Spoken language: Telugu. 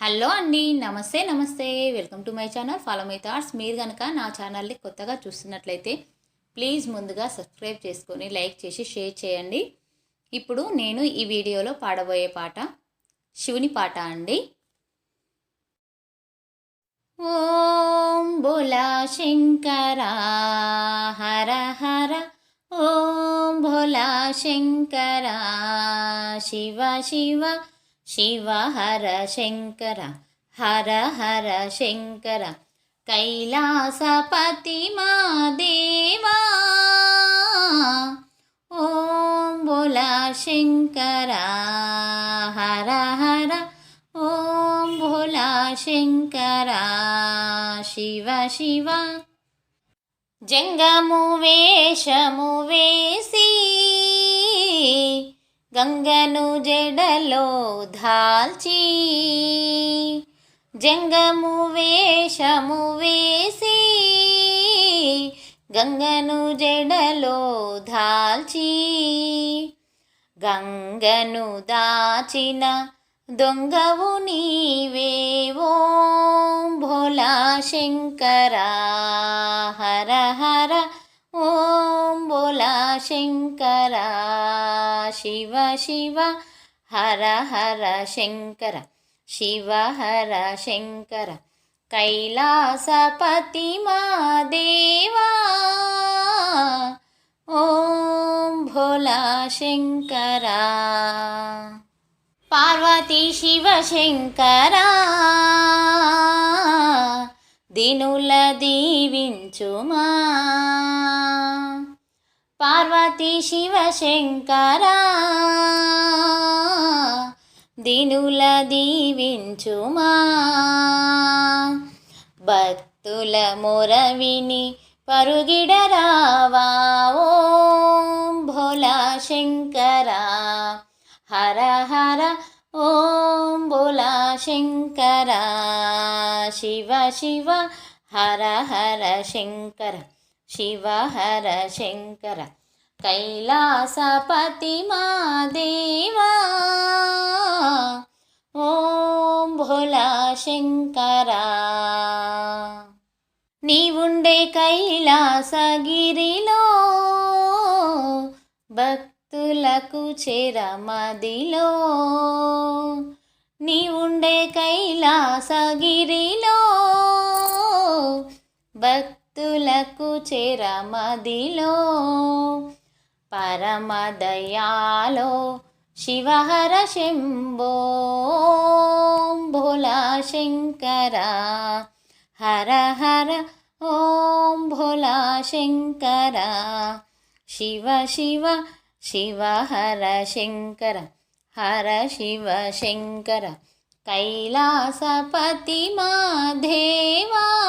హలో అండి నమస్తే నమస్తే. Welcome to my channel. Follow my thoughts మీరు కనుక నా ఛానల్ని కొత్తగా చూస్తున్నట్లయితే ప్లీజ్ ముందుగా సబ్స్క్రైబ్ చేసుకొని లైక్ చేసి షేర్ చేయండి. ఇప్పుడు నేను ఈ వీడియోలో పాడబోయే పాట శివుని పాట అండి. ఓం భోలా శంకర హర హర. ఓం భోలా శంకర శివ శివ. శివ హర శంకర హర హర శంకర కైలాసపతి మా దేవా. ఓం బోలా శంకర హర హర. ఓం భోలా శంకర శివ శివ. జంగము వేషము వేసి గంగను జడలో ధాల్చి జంగము వేషము వేసి గంగను జడలో ధాల్చి గంగను దాచిన దొంగవు నీవేవో భోలా శంకర హర హర ఓం భోలా శంకరా శివ శివ హర హర శంకర శివ హర శంకర కైలాసపతి మా దేవా ఓం భోలా శంకర. పార్వతి శివ శంకర. దినుల దీవించుమా. పార్వతీ శివ శంకరా దినుల దీవించుమా. భక్తుల మొరవిని పరుగిడరావా ఓం భోలా శంకరా హర హర. ఓం భోలా శంకర శివ శివ హర హర శంకర. శివ హర శంకర కైలాసపతి మా దేవా ఓం భోలా శంకర నీవుండే కైలాసగిరిలో భక్తులకు చెరమదిలో. నీవుండే కైలాసగిరిలో భక్తులకు చెరమదిలో పరమదయాలో శివహర శంభో భోలా శంకర హర హర ఓం భోలా శంకర శివ శివ శివ హర శంకర. హర శివ శంకర. కైలాసపతి మా దేవా